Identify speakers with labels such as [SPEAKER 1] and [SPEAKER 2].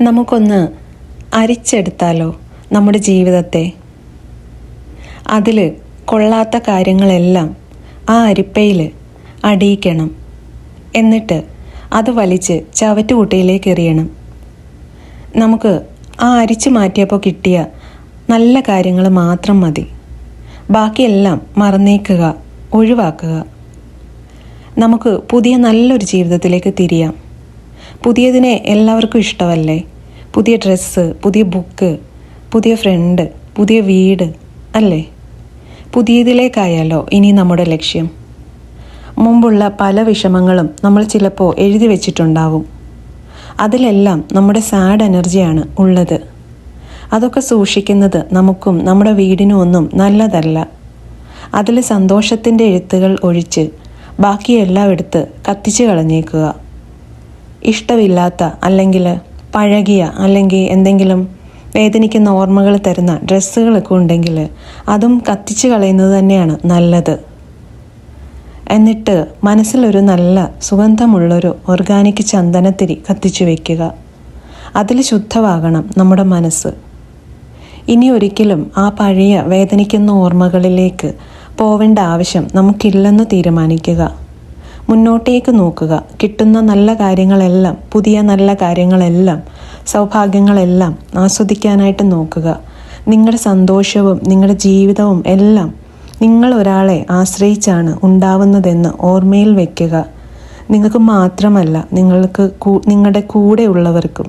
[SPEAKER 1] നമുക്കൊന്ന് അരിച്ചെടുത്താലോ നമ്മുടെ ജീവിതത്തെ? അതിൽ കൊള്ളാത്ത കാര്യങ്ങളെല്ലാം ആ അരിപ്പയിൽ അടിയിക്കണം. എന്നിട്ട് അത് വലിച്ച് ചവറ്റുകുട്ടയിലേക്ക് എറിയണം. നമുക്ക് ആ അരിച്ചു മാറ്റിയപ്പോൾ കിട്ടിയ നല്ല കാര്യങ്ങൾ മാത്രം മതി. ബാക്കിയെല്ലാം മറന്നേക്കുക ഒഴിവാക്കുക. നമുക്ക് പുതിയ നല്ലൊരു ജീവിതത്തിലേക്ക് തിരിയാം. പുതിയതിനെ എല്ലാവർക്കും ഇഷ്ടമല്ലേ? പുതിയ ഡ്രസ്സ് പുതിയ ബുക്ക് പുതിയ ഫ്രണ്ട് പുതിയ വീട് അല്ലേ? പുതിയതിലേക്കായാലോ ഇനി നമ്മുടെ ലക്ഷ്യം? മുമ്പുള്ള പല വിഷമങ്ങളും നമ്മൾ ചിലപ്പോൾ എഴുതി വെച്ചിട്ടുണ്ടാവും. അതിലെല്ലാം നമ്മുടെ സാഡ് എനർജിയാണ് ഉള്ളത്. അതൊക്കെ സൂക്ഷിക്കുന്നത് നമുക്കും നമ്മുടെ വീടിനും ഒന്നും നല്ലതല്ല. അതിൽ സന്തോഷത്തിന്റെ എഴുത്തുകൾ ഒഴിച്ച് ബാക്കിയെല്ലാം എടുത്ത് കത്തിച്ച് കളഞ്ഞേക്കുക. ഇഷ്ടമില്ലാത്ത അല്ലെങ്കിൽ പഴകിയ അല്ലെങ്കിൽ എന്തെങ്കിലും വേദനിക്കുന്ന ഓർമ്മകൾ തരുന്ന ഡ്രസ്സുകളൊക്കെ ഉണ്ടെങ്കിൽ അതും കത്തിച്ച് കളയുന്നത് തന്നെയാണ് നല്ലത്. എന്നിട്ട് മനസ്സിലൊരു നല്ല സുഗന്ധമുള്ളൊരു ഓർഗാനിക് ചന്ദനത്തിരി കത്തിച്ചു വയ്ക്കുക അതിൽ ശുദ്ധമാകണം നമ്മുടെ മനസ്സ്. ഇനി ഒരിക്കലും ആ പഴയ വേദനിക്കുന്ന ഓർമ്മകളിലേക്ക് പോവേണ്ട ആവശ്യം നമുക്കില്ലെന്ന് തീരുമാനിക്കുക. മുന്നോട്ടേക്ക് നോക്കുക. കിട്ടുന്ന നല്ല കാര്യങ്ങളെല്ലാം പുതിയ നല്ല കാര്യങ്ങളെല്ലാം സൗഭാഗ്യങ്ങളെല്ലാം ആസ്വദിക്കാനായിട്ട് നോക്കുക. നിങ്ങളുടെ സന്തോഷവും നിങ്ങളുടെ ജീവിതവും എല്ലാം നിങ്ങൾ ഒരാളെ ആശ്രയിച്ചാണ് ഉണ്ടാവുന്നതെന്ന് ഓർമ്മയിൽ വയ്ക്കുക നിങ്ങൾക്ക് മാത്രമല്ല നിങ്ങൾക്ക് നിങ്ങളുടെ കൂടെയുള്ളവർക്കും